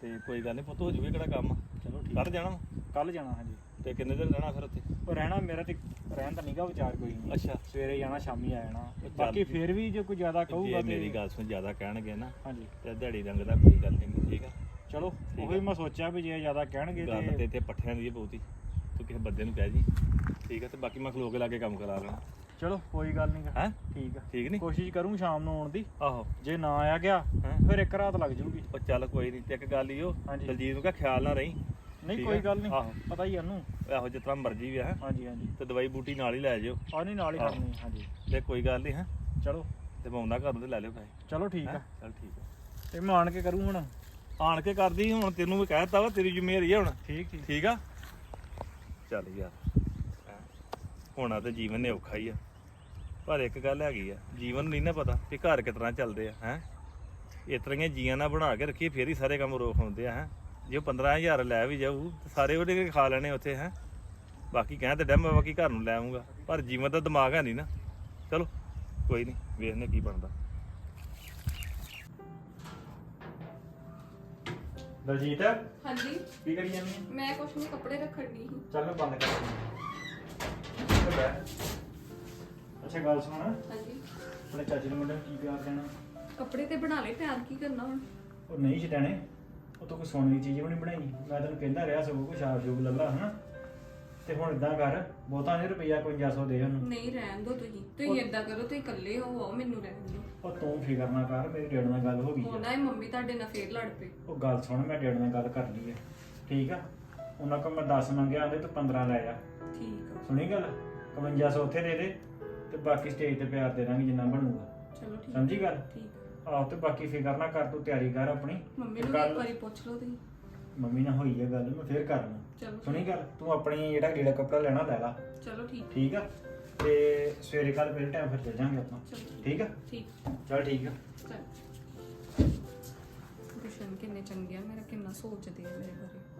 Speaker 3: ਤੇ ਕੋਈ ਗੱਲ ਨਹੀਂ ਪੁੱਤ ਹੋ ਜੂਵੇ ਕਿਹੜਾ ਕੰਮ?
Speaker 4: ਚਲੋ ਠੀਕ।
Speaker 3: ਕਰ ਜਾਣਾ।
Speaker 4: ਕੱਲ ਜਾਣਾ ਹਾਂਜੀ।
Speaker 3: ਤੇ ਕਿੰਨੇ ਦਿਨ ਰਹਿਣਾ ਫਿਰ ਉੱਥੇ?
Speaker 4: ਉਹ ਰਹਿਣਾ ਮੇਰਾ ਤੇ ਰਹਿਣ ਦਾ ਨਿਗਾ ਵਿਚਾਰ ਕੋਈ ਨਹੀਂ
Speaker 3: ਅੱਛਾ।
Speaker 4: ਸਵੇਰੇ ਜਾਣਾ ਸ਼ਾਮੀ ਆ ਜਾਣਾ। ਬਾਕੀ ਫੇਰ ਵੀ ਜੇ ਕੋਈ ਜ਼ਿਆਦਾ ਕਹੂਗਾ ਤੇ
Speaker 3: ਮੇਰੀ ਗੱਲ ਸੁਣ ਜ਼ਿਆਦਾ ਕਹਿਣਗੇ ਨਾ
Speaker 4: ਹਾਂਜੀ।
Speaker 3: ਤੇ ਦਿਹਾੜੀ ਰੰਗ ਦਾ ਕੋਈ ਗੱਲ ਨਹੀਂ ਠੀਕ ਆ?
Speaker 4: ਚਲੋ ਉਹੀ ਮੈਂ ਸੋਚਿਆ ਵੀ ਜੇ ਜ਼ਿਆਦਾ ਕਹਿਣਗੇ
Speaker 3: ਗੱਲ ਤੇ
Speaker 4: ਤੇ
Speaker 3: ਪੱਠਿਆਂ ਦੀ ਬਹੁਤੀ। ਤੂੰ ਕਿਸੇ ਬੰਦੇ ਨੂੰ ਕਹਿ ਜੀ। ਠੀਕ ਆ ਤੇ ਬਾਕੀ ਮੈਂ ਖਲੋ ਕੇ ਲਾ ਕੇ ਕੰਮ ਕਰਾ ਲੈਣਾ।
Speaker 4: ਚਲੋ ਕੋਈ ਗੱਲ ਨਹੀਂ
Speaker 3: ਹੈ?
Speaker 4: ਠੀਕ ਆ।
Speaker 3: ਠੀਕ ਨਹੀਂ
Speaker 4: ਕੋਸ਼ਿਸ਼ ਕਰੂੰ ਸ਼ਾਮ ਨੂੰ ਆਉਣ ਦੀ।
Speaker 3: ਆਹੋ।
Speaker 4: ਜੇ ਨਾ ਆਇਆ ਗਿਆ
Speaker 3: ਹੈਂ?
Speaker 4: ਫਿਰ ਇੱਕ ਰਾਤ ਲੱਗ ਜਾਊਗੀ
Speaker 3: ਉਹ ਚੱਲ ਕੋਈ ਨਹੀਂ ਤੇ ਇੱਕ ਗੱਲ ਹੀ ਉਹ
Speaker 4: ਹਾਂਜੀ।
Speaker 3: ਦਲਜੀਤ ਨੂੰ ਕਹ ਖਿਆਲ ਨਾ ਰਹੀ।
Speaker 4: ਨਹੀਂ
Speaker 3: ਠੀਕ
Speaker 4: ਕੋਈ
Speaker 3: ਆ?
Speaker 4: ਗੱਲ ਨਹੀਂ
Speaker 3: ਆਹੋ।
Speaker 4: ਪਤਾ ਹੀ ਆ ਉਹਨੂੰ।
Speaker 3: ਇਹੋ ਜਿਸ ਤਰ੍ਹਾਂ ਮਰਜ਼ੀ ਵੀ ਹੈ?
Speaker 4: ਹਾਂਜੀ ਹਾਂਜੀ।
Speaker 3: ਤੇ ਦਵਾਈ ਬੂਟੀ ਨਾਲ ਹੀ ਲੈ ਜਿਓ।
Speaker 4: ਆ ਨਹੀਂ ਨਾਲ ਹੀ
Speaker 3: ਆਹੋ।
Speaker 4: ਕਰਨੀ ਹਾਂਜੀ।
Speaker 3: ਤੇ ਕੋਈ ਗੱਲ ਨਹੀਂ ਹੈ?
Speaker 4: ਚਲੋ।
Speaker 3: ਤੇ ਮੈਂ ਆਉਂਦਾ ਘਰ ਤੇ ਲੈ ਲਿਓ ਪੈਸੇ।
Speaker 4: ਚਲੋ ਠੀਕ
Speaker 3: ਹੈਂ?
Speaker 4: ਆ
Speaker 3: ਚੱਲ ਠੀਕ ਆ।
Speaker 4: ਤੇ ਮੈਂ ਆਣ ਕੇ ਕਰੂੰ ਹੁਣ।
Speaker 3: ਆਣ ਕੇ ਕਰਦੀ ਹੁਣ ਤੈਨੂੰ ਵੀ ਕਹਿਤਾ ਵਾ ਤੇਰੀ ਜ਼ਿੰਮੇਵਾਰੀ ਆ ਹੁਣ।
Speaker 4: ਠੀਕ ਠੀਕ।
Speaker 3: ਠੀਕ ਆ? ਚੱਲ ਯਾਰ। ਹੈਂ। ਹੋਣਾ ਤੇ ਜੀਵਨ ਨੇ ਔਖਾ ਹੀ ਆ। ਪਰ ਇੱਕ ਗੱਲ ਹੈਗੀ ਆ ਜੀਵਨ ਨਹੀਂ ਨਾ ਪਤਾ ਕਿ ਘਰ ਕਿਸ ਤਰ੍ਹਾਂ ਚੱਲਦੇ ਆ ਹੈ? ਇਸ ਤਰ੍ਹਾਂ ਦੀਆਂ ਜੀਆਂ ਨਾਲ ਬਣਾ ਕੇ ਰੱਖੀਏ ਫੇਰ ਹੀ ਸਾਰੇ ਕੰਮ ਰੋਕ ਹੁੰਦੇ ਆ ਹੈ? ਜੇ ਉਹ 15000 ਲੈ ਵੀ ਜਾਊ ਤੇ ਸਾਰੇ ਉਹਦੇ ਕੇ ਖਾ ਲੈਣੇ ਉੱਥੇ ਹੈ? ਬਾਕੀ ਕਹਿ ਤੇ ਡੈਮ ਬਾਕੀ ਘਰ ਨੂੰ ਲੈ ਆਉਂਗਾ ਪਰ ਜੀਵਨ ਦਾ ਦਿਮਾਗ ਹੈ ਨਹੀਂ ਨਾ। ਚਲੋ ਕੋਈ ਨਹੀਂ ਵੇਖਨੇ ਕੀ ਬਣਦਾ।
Speaker 4: ਦਲਜੀਤ
Speaker 5: ਹਾਂਜੀ।
Speaker 4: ਕੀ ਕਰੀ ਜਾਂਦੀ?
Speaker 5: ਮੈਂ ਕੁਛ ਨਹੀਂ ਕੱਪੜੇ ਰੱਖਣ ਦੀ
Speaker 4: ਚੱਲ ਮੈਂ ਬੰਦ ਕਰ ਦਿੰਦਾ। ਅੱਛਾ ਗੱਲ ਸੁਣ।
Speaker 5: ਹਾਂਜੀ।
Speaker 4: ਆਪਣੇ ਚਾਚੇ ਦੇ ਮੁੰਡੇ ਨੂੰ ਕੀ ਪਿਆਰ ਦੇਣਾ
Speaker 5: ਕੱਪੜੇ ਤੇ ਬਣਾ ਲਏ ਤਿਆਰ ਕੀ ਕਰਨਾ ਹੁਣ?
Speaker 4: ਉਹ ਨਹੀਂ ਛਡਾਣੇ ਉਹ ਤੋਂ ਕੋਈ ਸੋਨੇ ਦੀ ਚੀਜ਼ ਵੀ ਨਹੀਂ ਬਣਾਈ। ਮੈਂ ਤੈਨੂੰ ਕਹਿੰਦਾ ਰਿਹਾ ਸਗੋਂ ਕੋਈ ਸ਼ਾਪ ਸ਼ੂਪ ਲੱਲਾ ਹਨਾ? ਤੇ ਹੁਣ ਇਦਾਂ ਕਰ ਬਹੁਤਾ ਨਹੀਂ ਰੁਪਈਆ 5500 ਦੇ ਉਹਨੂੰ।
Speaker 5: ਨਹੀਂ ਰਹਿਣ ਦੋ ਤੁਸੀਂ। ਤੁਸੀਂ ਏਦਾਂ ਕਰੋ ਤੁਸੀਂ ਇਕੱਲੇ ਹੋ ਆਓ ਮੈਨੂੰ ਰਹਿਣ ਦਿਓ।
Speaker 4: ਉਹ ਤੂੰ ਫਿਕਰ ਨਾ ਕਰ ਮੇਰੀ ਡੇਢ ਨਾਲ ਗੱਲ ਹੋ ਗਈ ਆ।
Speaker 5: ਹੋਣਾ ਹੈ ਮੰਮੀ ਤੁਹਾਡੇ ਨਾਲ ਫੇਰ ਲੜ ਪਏ।
Speaker 4: ਉਹ ਗੱਲ ਸੁਣ ਮੈਂ ਡੇਢ ਨਾਲ ਗੱਲ ਕਰ ਲਈ ਹੈ ਠੀਕ ਆ? ਉਹਨਾਂ ਕੋਲ ਮੈਂ 10 ਮੰਗਿਆ ਉਹਦੇ ਤੋਂ 15 ਲੈ ਆ।
Speaker 5: ਠੀਕ
Speaker 4: ਸੁਣੀ ਗੱਲ? 5500 ਉੱਥੇ ਦੇ ਦੇ। ਤੇ ਬਾਕੀ ਸਟੇਜ ਤੇ ਪਿਆਰ ਦੇ ਦਾਂਗੇ ਜਿੰਨਾ ਬਣੂਗਾ।
Speaker 5: ਚਲੋ ਠੀਕ
Speaker 4: ਸਮਝੀ ਗੱਲ?
Speaker 5: ਠੀਕ
Speaker 4: ਆਹੋ ਤੇ ਬਾਕੀ ਫਿਕਰ ਨਾ ਕਰ ਤੂੰ ਤਿਆਰੀ ਕਰ ਆਪਣੀ।
Speaker 5: ਮੰਮੀ ਨੂੰ ਵੀ
Speaker 4: ਕੱਲ੍ਹ-
Speaker 5: ਇੱਕ ਵਾਰੀ ਪੁੱਛ ਲਓ ਤੁਸੀਂ।
Speaker 4: ਮੰਮੀ ਨਾਲ ਹੋਈ ਹੈ ਗੱਲ ਮੈਂ ਫੇਰ ਕਰਨਾ।
Speaker 5: ਚਲੋ
Speaker 4: ਸੁਣੀ ਗੱਲ? ਤੂੰ ਆਪਣੀ ਜਿਹੜਾ ਲੀੜਾ ਕੱਪੜਾ ਲੈਣਾ ਲੈ ਲਾ।
Speaker 5: ਚਲੋ ਠੀਕ।
Speaker 4: ਠੀਕ ਆ? ਤੇ ਸਵੇਰੇ ਕੱਲ ਫਿਰ ਟਾਈਮ ਫਿਰ ਚੱਲ ਜਾਾਂਗੇ ਆਪਾਂ।
Speaker 5: ਚਲੋ ਠੀਕ।
Speaker 4: ਠੀਕ ਆ?
Speaker 5: ਠੀਕ।
Speaker 4: ਚਲ ਠੀਕ ਆ।
Speaker 5: ਚਲ। ਗੁਸ਼ਨ ਕਿੰਨੇ ਚੰਗੇ ਆ ਮੇਰਾ ਕਿੰਨਾ ਸੋਚਦੇ ਆ ਮੇਰੇ ਬਾਰੇ।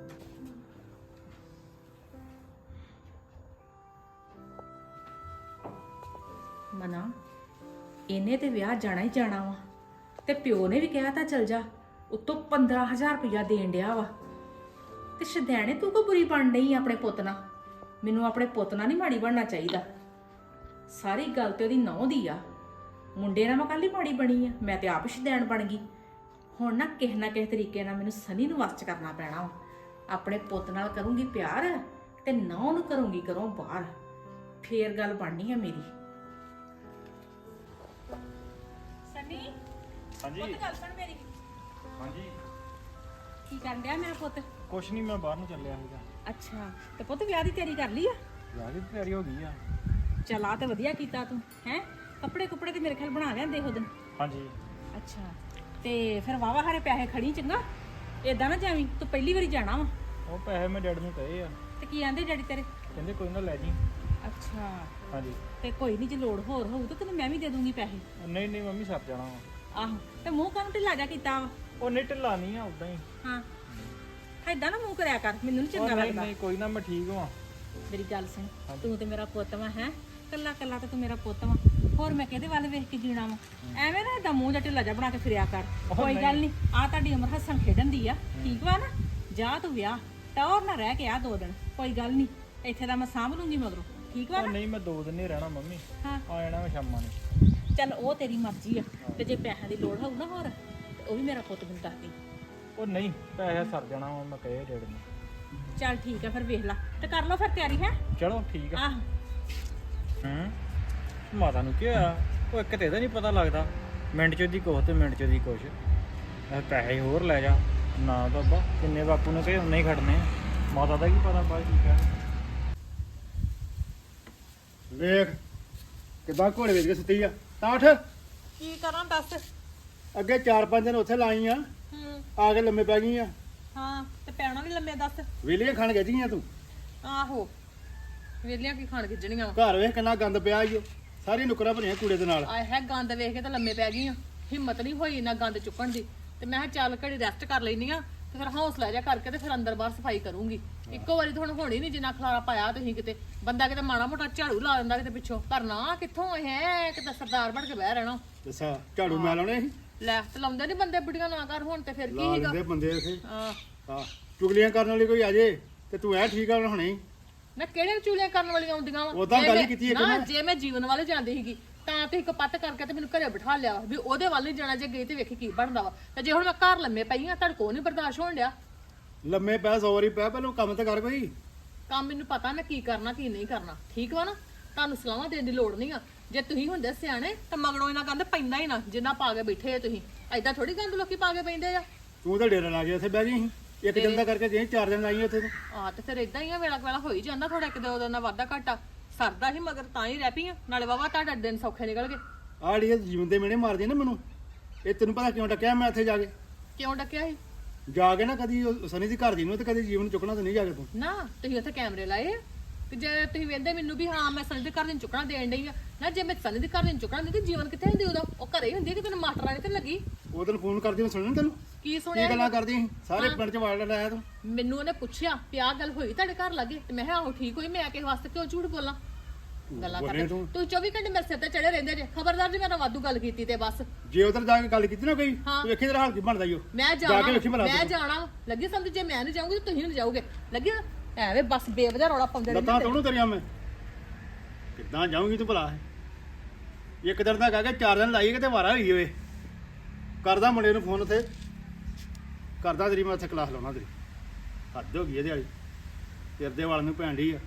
Speaker 2: ਮਨਾ ਇਹਨੇ ਤੇ ਵਿਆਹ ਜਾਣਾ ਹੀ ਜਾਣਾ ਵਾ। ਤੇ ਪਿਓ ਨੇ ਵੀ ਕਿਹਾ ਤਾਂ ਚਲ ਜਾ। ਉੱਤੋਂ 15000 ਰੁਪਇਆ ਦੇਣ ਡਿਆ ਵਾ। ਤੇ ਸ਼ਦੈਣੇ ਤੂੰ ਕੋ ਬੁਰੀ ਬਣ ਨਹੀਂ ਆਪਣੇ ਪੁੱਤ ਨਾਲ? ਮੈਨੂੰ ਆਪਣੇ ਪੁੱਤ ਨਾਲ ਨਹੀਂ ਮਾੜੀ ਬਣਨਾ ਚਾਹੀਦਾ। ਸਾਰੀ ਗੱਲ ਤੇ ਉਹਦੀ ਨਹੁੰ ਦੀ ਆ। ਮੁੰਡੇ ਨਾਲ ਮੈਂ ਕੱਲ ਹੀ ਮਾੜੀ ਬਣੀ ਆ। ਮੈਂ ਤੇ ਆਪ ਸ਼ਦੈਣ ਬਣ ਗਈ। ਹੁਣ ਨਾ ਕਿਸੇ ਨਾ ਕਿਸੇ ਤਰੀਕੇ ਨਾਲ ਮੈਨੂੰ ਸਨੀ ਨੂੰ ਵਸ ਕਰਨਾ ਪੈਣਾ ਵਾ। ਆਪਣੇ ਪੁੱਤ ਨਾਲ ਕਰੂੰਗੀ ਪਿਆਰ ਤੇ ਨਹੁੰ ਨੂੰ ਕਰੂੰਗੀ ਘਰੋਂ ਬਾਹਰ। ਫੇਰ ਗੱਲ ਬਣਨੀ ਹੈ ਮੇਰੀ। ਸਨੀ
Speaker 4: ਹਾਂਜੀ।
Speaker 2: ਪੁੱਤ ਗੱਲ ਸੁਣ ਮੇਰੀ।
Speaker 4: ਹਾਂਜੀ।
Speaker 2: ਕੀ ਕਰਨ ਡਿਆ ਮੇਰਾ ਪੁੱਤ?
Speaker 4: ਕੁਛ ਨਹੀਂ ਮੈਂ ਬਾਹਰ ਨੂੰ ਚੱਲਿਆ ਸੀਗਾ।
Speaker 2: ਅੱਛਾ ਤੇ ਪੁੱਤ ਵਿਆਹ ਦੀ ਤਿਆਰੀ ਕਰ ਲਈ ਆ?
Speaker 4: ਵਿਆਹ ਦੀ ਤਿਆਰੀ ਹੋ ਗਈ ਆ।
Speaker 2: ਚਲ ਤੇ ਵਧੀਆ ਕੀਤਾ ਤੂੰ ਹੈ? ਕੱਪੜੇ ਕੁਪੜੇ ਤੇ ਮੇਰੇ ਖਿਆਲ ਬਣਾ ਲਿਆਂਦੇ ਉਹ ਦਿਨ
Speaker 4: ਹਾਂਜੀ।
Speaker 2: ਅੱਛਾ ਤੇ ਫਿਰ ਵਾਵਾ ਹਾਰੇ ਪੈਸੇ ਖੜੀ ਚੰਗਾ? ਏਦਾਂ ਨਾ ਜਾਵੀਂ ਤੂੰ ਪਹਿਲੀ ਵਾਰੀ ਜਾਣਾ ਵਾ।
Speaker 4: ਉਹ ਪੈਸੇ ਮੈਂ ਡੈਡ ਨੂੰ ਕਹੇ ਆ।
Speaker 2: ਤੇ ਕੀ ਆਂਦੇ ਡੈਡੀ ਤੇਰੇ?
Speaker 4: ਕਹਿੰਦੇ ਕੋਈ ਨਾ ਲੈ ਜੀ।
Speaker 2: ਅੱਛਾ।
Speaker 4: ਹਾਂਜੀ।
Speaker 2: ਤੇ ਕੋਈ ਨਹੀਂ ਜੇ ਲੋੜ ਹੋਰ ਹੋਊ ਤਾਂ ਤੈਨੂੰ ਮੈਂ ਵੀ ਦੇ ਦੂੰਗੀ ਪੈਸੇ।
Speaker 4: ਨਹੀਂ ਨਹੀਂ ਮੰਮੀ ਸਰ ਜਾਣਾ ਵਾ।
Speaker 2: ਆਹੋ ਤੇ ਮੂੰਹ ਕਾਹਨੂੰ ਢਿੱਲਾ ਜਾ ਕੀਤਾ ਵਾ?
Speaker 4: ਉਹ ਨਹੀਂ ਢਿੱਲਾ ਨਹੀਂ ਆ ਉਦਾਂ ਹੀ।
Speaker 2: ਹਾਂ। ਐਦਾਂ ਨਾ ਮੂੰਹ ਕਰਿਆ ਕਰ ਮੈਨੂੰ ਨੀ
Speaker 4: ਉਹ
Speaker 2: ਚੰਗਾ
Speaker 4: ਨਹੀਂ
Speaker 2: ਲੱਗਦਾ।
Speaker 4: ਨਹੀਂ ਕੋਈ ਨਾ ਮੈਂ ਠੀਕ ਹਾਂ
Speaker 2: ਮੇਰੀ ਗੱਲ ਸੁਣ ਤੂੰ ਤੇ ਮੇਰਾ ਪੁੱਤ ਵਾ ਹੈ? ਕੱਲਾ ਕੱਲਾ ਤੇ ਤੂੰ ਮੇਰਾ ਪੁੱਤ ਵਾ। ਹੋਰ ਮੈਂ ਕਿਹਦੇ ਵੱਲ ਵੇਖ ਕੇ ਜੀਣਾ ਵਾ? ਐਵੇਂ ਨਾ ਏਦਾਂ ਮੂੰਹ ਜਿਹਾ ਢਿੱਲਾ ਜਿਹਾ ਬਣਾ ਕੇ ਫਿਰਿਆ ਕਰ। ਕੋਈ ਗੱਲ ਨਹੀਂ। ਆ ਤੁਹਾਡੀ ਉਮਰ ਹੱਸਣ ਖੇਡਣ ਦੀ ਆ। ਠੀਕ ਵਾ ਨਾ? ਜਾ ਤੂੰ ਵਿਆਹ ਟੌਰ ਨਾ ਰਹਿ ਕੇ ਆ ਦੋ ਦਿਨ। ਕੋਈ ਗੱਲ ਨਹੀਂ ਇੱਥੇ ਦਾ ਮੈਂ ਸਾਂਭ ਲੂੰਗੀ ਮਗਰੋਂ। ਠੀਕ ਵਾ
Speaker 4: ਉਹ
Speaker 2: ਨਾ?
Speaker 4: ਨਹੀਂ ਮੈਂ ਦੋ ਦਿਨ ਹੀ ਰਹਿਣਾ ਮੰਮੀ।
Speaker 2: ਹਾਂ।
Speaker 4: ਆ ਜਾਣਾ ਮੈਂ ਸ਼ਾਮਾਂ ਨੂੰ।
Speaker 2: ਚੱਲ ਉਹ ਤੇਰੀ ਮਰਜ਼ੀ ਆ ਤੇ ਜੇ ਪੈਸਿਆਂ ਦੀ ਲੋੜ ਹੋਊ ਨਾ ਹੋਰ ਤੇ ਉਹ ਵੀ ਮੇਰਾ ਪੁੱਤ ਮੈਨੂੰ ਦੱਸ ਦੇ।
Speaker 4: ਉਹ ਨਹੀਂ ਪੈਸੇ ਸਰ ਜਾਣਾ ਵਾ ਮੈਂ ਕਹੇ ਡੈਡ ਨੂੰ
Speaker 2: ਚੱਲ ਠੀਕ ਆ ਫਿਰ ਵੇਖ ਲਾ। ਤੇ ਕਰ ਲਓ ਫਿਰ ਤਿਆਰੀ ਹੈ?
Speaker 4: ਚਲੋ ਠੀਕ ਆ।
Speaker 2: ਆਹ।
Speaker 4: ਹੂੰ ਮਾਤਾ ਨੂੰ ਕੀ ਹੋਇਆ? ਉਹ ਇੱਕ ਤੇ ਇਹਦਾ ਨਹੀਂ ਪਤਾ ਲੱਗਦਾ। ਮਿੰਟ ਚ ਦੀ ਕੁਛ ਤੇ ਮਿੰਟ ਚ ਦੀ ਕੁਛ। ਇਹ ਪੈਸੇ ਹੋਰ ਲੈ ਜਾ। ਨਾ ਬਾਬਾ ਕਿੰਨੇ ਬਾਪੂ ਨੇ ਕਹੇ ਉਨੇ ਹੀ ਖੜਨੇ ਆ। ਮਾਤਾ ਦਾ ਕੀ ਪਤਾ ਬਾਈ ਕੀ ਕਹਿ
Speaker 6: ਵੇਖ ਕਿਦਾਂ ਘੋੜੇ ਵੇਚ ਕੇ ਸੁੱਤੀ ਆ। ਤਾਂ ਉੱਠ।
Speaker 2: ਕੀ ਕਰਾਂ ਦੱਸ?
Speaker 6: ਅੱਗੇ 4-5 ਦਿਨ ਉੱਥੇ ਲਾਈ ਆ।
Speaker 2: ਹੂੰ।
Speaker 6: ਆ ਕੇ ਲੰਮੇ ਪੈ ਗਈ ਆ।
Speaker 2: ਹਾਂ ਤੇ ਪੈਣਾ ਵੀ ਲੰਮੇ ਦੱਸ।
Speaker 6: ਵੇਲੀਆਂ ਖਾਣ ਗਈਆਂ ਤੂੰ?
Speaker 1: ਆਹੋ। ਵੇਲੀਆਂ ਕੀ ਖਾਣ ਖਿੱਜਣੀਆਂ ਵਾ?
Speaker 6: ਘਰ ਵੇਖ ਕਿੰਨਾ ਗੰਦ ਪਿਆ ਈ ਓ। ਸਾਰੀ ਨੁਕਰਾਂ ਭਰੀਆਂ ਕੂੜੇ ਦੇ ਨਾਲ।
Speaker 1: ਆਏ ਹੈ ਗੰਦ ਵੇਖ ਕੇ ਤਾਂ ਲੰਮੇ ਪੈ ਗਈ ਆ। ਹਿੰਮਤ ਨਹੀਂ ਹੋਈ ਨਾ ਗੰਦ ਚੁੱਕਣ ਦੀ। ਤੇ ਮੈਂ ਕਿਹਾ ਚੱਲ ਘੜੀ ਰੈਸਟ ਕਰ ਲੈਨੀ ਆ। ਤੇ ਫਿਰ ਹੌਸਲਾ ਜਿਹਾ ਕਰਕੇ ਤੇ ਫਿਰ ਅੰਦਰ ਬਾਹਰ ਸਫ਼ਾਈ ਕਰੂੰਗੀ। ਇੱਕੋ ਵਾਰੀ ਤਾਂ ਹੁਣ ਹੋਣੀ ਨਹੀਂ ਜਿੰਨਾ ਖਲਾਰਾ ਪਾਇਆ ਤੁਸੀਂ ਕਿਤੇ। ਬੰਦਾ ਕਿਤੇ ਮਾੜਾ ਮੋਟਾ ਝਾੜੂ ਲਾ ਦਿੰਦਾ ਕਿਤੇ ਪਿੱਛੋਂ। ਪਰ ਨਾ ਕਿੱਥੋਂ ਇਹ? ਹੈ ਕਿਤੇ ਸਰਦਾਰ ਬਣ ਕੇ ਬਹਿ ਰਹਿਣਾ।
Speaker 6: ਦੱਸਾ ਝਾੜੂ ਮੈਂ ਲਾਉਣੇ ਸੀ?
Speaker 1: ਲੈ ਤੇ ਲਾਉਂਦੇ ਨਹੀਂ ਬੰਦੇ ਬੁੱਢੀਆਂ ਨਾ ਕਰ ਹੁਣ ਤੇ ਫਿਰ ਕੀ ਹੈਗਾ
Speaker 6: ਦਿੰਦੇ ਬੰਦੇ ਇੱਥੇ।
Speaker 1: ਹਾਂ।
Speaker 6: ਹਾਂ ਚੁਗਲੀਆਂ ਕਰਨ ਵਾਲੀ ਕੋਈ ਆ ਜੇ ਤੇ ਤੂੰ ਐ ਠੀਕ ਆ ਹੁਣੇ
Speaker 1: ਮੈਂ ਕਿਹੜੇ ਚੂਲੀਆਂ ਕਰਨ ਵਾਲੀਆਂ ਆਉਂਦੀਆਂ ਵਾ?
Speaker 6: ਉਦਾਂ ਗੱਲ ਕੀਤੀ ਇੱਕ
Speaker 1: ਨਾ। ਜੇ ਮੈਂ ਜੀਵਨ ਵਾਲੇ ਜਾਂਦੀ ਸੀਗੀ ਤਾਂ ਤੁਸੀਂ ਕਪੱਤ ਕਰਕੇ ਤੇ ਮੈਨੂੰ ਘਰੇ ਬਿਠਾ ਲਿਆ ਵੀ ਉਹਦੇ ਵੱਲ ਨਹੀਂ ਜਾਣਾ ਜੇ ਗਈ ਤੇ ਵੇਖੀ ਕੀ ਬਣਦਾ ਵਾ। ਤੇ ਜੇ ਹੁਣ ਮੈਂ ਘਰ ਲੰਮੇ ਪਈ ਆ ਤੁਹਾਡੇ ਕੋਲ ਨਹੀਂ ਬਰਦਾਸ਼ਤ ਹੋਣ ਡਿਆ।
Speaker 6: ਲੰਮੇ ਪੈ ਸੌ ਵਾਰੀ ਪੈ ਪਹਿਲਾਂ ਕੰਮ ਤੇ ਕਰ ਕੋਈ।
Speaker 1: ਕੰਮ ਮੈਨੂੰ ਪਤਾ ਮੈਂ ਕੀ ਕਰਨਾ ਕੀ ਨਹੀਂ ਕਰਨਾ। ਠੀਕ ਵਾ ਨਾ? ਤੁਹਾਨੂੰ ਸਲਾਹਾਂ ਦੇਣ ਦੀ ਲੋੜ ਨਹੀਂ ਆ। ਜੇ ਤੁਸੀਂ ਹੁੰਦੇ ਸਿਆਣੇ ਤਾਂ ਮਗਰੋਂ ਇਹਨਾਂ ਗੰਦ ਪੈਂਦਾ ਹੀ ਨਾ ਜਿੰਨਾ ਪਾ ਕੇ ਬੈਠੇ ਆ ਤੁਸੀਂ। ਐਦਾਂ ਥੋੜੀ ਗੰਦ ਲੋਕੀ ਪਾ ਕੇ ਪੈਂਦੇ ਆ।
Speaker 6: ਤੂੰ ਤਾਂ ਡੇਰਾ ਲਾ ਕੇ ਉੱਥੇ ਬਹਿ ਗਈ ਸੀ ਇੱਕ ਦਿਨ ਦਾ ਕਰਕੇ ਜੇ ਚਾਰ ਦਿਨ ਲਾਈ ਉੱਥੇ ਤੂੰ।
Speaker 1: ਆ ਤੇ ਫਿਰ ਇਦਾਂ ਹੀ ਆ ਵੇਲਾ ਵੇਲਾ ਹੋ ਹੀ ਜਾਂਦਾ ਥੋੜਾ ਇੱਕ ਦੋ ਦਿਨ ਦਾ ਵਾਧਾ ਘਾਟਾ। ਸਰਦਾ ਹੀ ਮਗਰ ਤਾਂ ਹੀ ਰਹਿ ਪਈ ਆ। ਨਾਲੇ ਵਾਵਾ ਤੁਹਾਡਾ ਦਿਨ ਸੌਖੇ ਨਿਕਲ ਗਏ।
Speaker 6: ਆਹ ਜਿਹੜੀ ਜੀਵਨ ਦੇ ਮਿਹਣੇ ਮਾਰਦੀ ਨਾ ਮੈਨੂੰ ਇਹ ਤੈਨੂੰ ਪਤਾ ਕਿਉਂ ਡੱਕਿਆ? ਮੈਂ ਇੱਥੇ ਜਾ ਕੇ।
Speaker 1: ਕਿਉਂ ਡੱਕਿਆ ਸੀ
Speaker 6: ਜਾ ਕੇ ਨਾ ਕਦੀ ਉਹ ਸਨੀ ਦੀ ਘਰ ਦੀ ਨੂੰ ਤੇ ਕਦੀ ਜੀਵਨ ਚੁੱਕਣਾ ਤੇ ਨਹੀਂ ਜਾ ਕੇ ਤੂੰ।
Speaker 1: ਨਾ ਤੁਸੀਂ ਉੱਥੇ ਕੈਮਰੇ ਲਾਏ ਆ? ਤੇ ਜੇ ਤੁਸੀਂ ਵੇਂਦੇ ਮੈਨੂੰ ਵੀ ਹਾਂ ਮੈਂ ਸਨੀ ਦੇ ਘਰ ਦੇ ਨੂੰ ਚੁੱਕਣਾ ਦੇਣ ਡਈ ਆ। ਨਾ ਜੇ ਮੈਂ ਸਨੀ ਦੇ ਘਰ ਦੇ ਨੂੰ ਚੁੱਕਣਾ ਦਿੰਦੀ ਜੀਵਨ ਕਿੱਥੇ ਹੁੰਦੀ ਉਦੋਂ? ਉਹ ਘਰੇ ਹੀ ਹੁੰਦੀ ਕਿ ਤੈਨੂੰ ਮਾਸਟਰ ਵਾਲੇ ਤੇ ਲੱਗੀ?
Speaker 6: ਉਹ ਦਿਨ ਫੋਨ ਕਰਦੀ ਮੈਂ ਸੁਣਨ ਤੈਨੂੰ।
Speaker 1: ਕੀ
Speaker 6: ਕੀ
Speaker 1: ਸੁਣਿਆ
Speaker 6: ਗੱਲਾਂ ਕਰਦੀ? ਸੀ? ਸਾਰੇ ਪਿੰਡ ਚ ਵਾੜ ਲਾਇਆ ਤੂੰ?
Speaker 1: ਮੈਨੂੰ ਉਹਨੇ ਪੁੱਛਿਆ ਵੀ ਆਹ ਗੱਲ ਹੋਈ ਤੁਹਾਡੇ ਘਰ ਲੱਗੇ? ਤੇ ਮੈਂ ਕਿਹਾ ਆਹੋ ਠੀਕ ਹੋਈ ਮੈਂ ਕਿਸੇ ਵਾਸਤੇ ਕਿਉਂ ਝੂਠ ਬੋਲਾਂ? ਗੱਲਾਂ
Speaker 6: ਬੋਲੇ
Speaker 1: ਕਰਦੇ
Speaker 6: ਤੂੰ।
Speaker 1: ਤੂੰ 24 ਘੰਟੇ ਮੇਰੇ ਸਿਰ ਤੇ ਚੜੇ ਰਹਿੰਦੇ ਜੇ। ਖਬਰਦਾਰ ਜੀ ਮੈਂ ਤਾਂ ਵਾਧੂ ਗੱਲ ਕੀਤੀ ਤੇ ਬਸ।
Speaker 6: ਜੇ ਉਧਰ ਜਾ ਕੇ ਗੱਲ ਕੀਤੀ ਨਾ ਕੋਈ
Speaker 1: ਹਾਂ।
Speaker 6: ਤੂੰ ਵੇਖੀ ਤੇਰਾ ਹਾਲ ਕੀ ਬਣਦਾ ਈ ਉਹ।
Speaker 1: ਮੈਂ
Speaker 6: ਜਾ ਕੇ ਵੇਖੀ
Speaker 1: ਜਾਣਾ
Speaker 6: ਭਲਾ
Speaker 1: ਮੈਂ
Speaker 6: ਤੂੰ।
Speaker 1: ਜਾਣਾ। ਲੱਗੀ ਸਮਝ ਜੇ ਮੈਂ ਨਹੀਂ ਜਾਊਂਗੀ ਤੇ ਤੁਸੀਂ ਨਹੀਂ ਜਾਓਗੇ। ਲੱਗੀ? ਐਵੇਂ ਬਸ ਬੇਵਜਾ ਰੌਲਾ ਪਾਉਂਦੇ
Speaker 6: ਲੱਤਾਂ
Speaker 1: ਰਹਿੰਦੇ
Speaker 6: ਤੋੜੂ ਤੇਰੀਆਂ ਮੈਂ। ਕਿੱਦਾਂ ਜਾਊਂਗੀ ਤੂੰ ਭਲਾ? ਇੱਕ ਦਿਨ ਦਾ ਕਹਿ ਕੇ ਚਾਰ ਦਿਨ ਲਾਈ ਕਿਤੇ ਵਾਰਾ ਹੋਈ ਓਏ ਕਰਦਾ ਮੁੰਡੇ ਨੂੰ ਫੋਨ ਉੱਥੇ। ਕਰਦਾ ਤੇਰੀ, ਮੈਂ ਉੱਥੇ ਕਲਾਸ ਲਾਉਣਾ ਤੇਰੀ। ਹੱਦ ਹੋ ਗਈ ਇਹਦੇ ਵਾਲੀ। ਤੇਰੇ ਦੇ ਵਾਲ ਨੂੰ ਭੈਣ ਡਈ ਆ।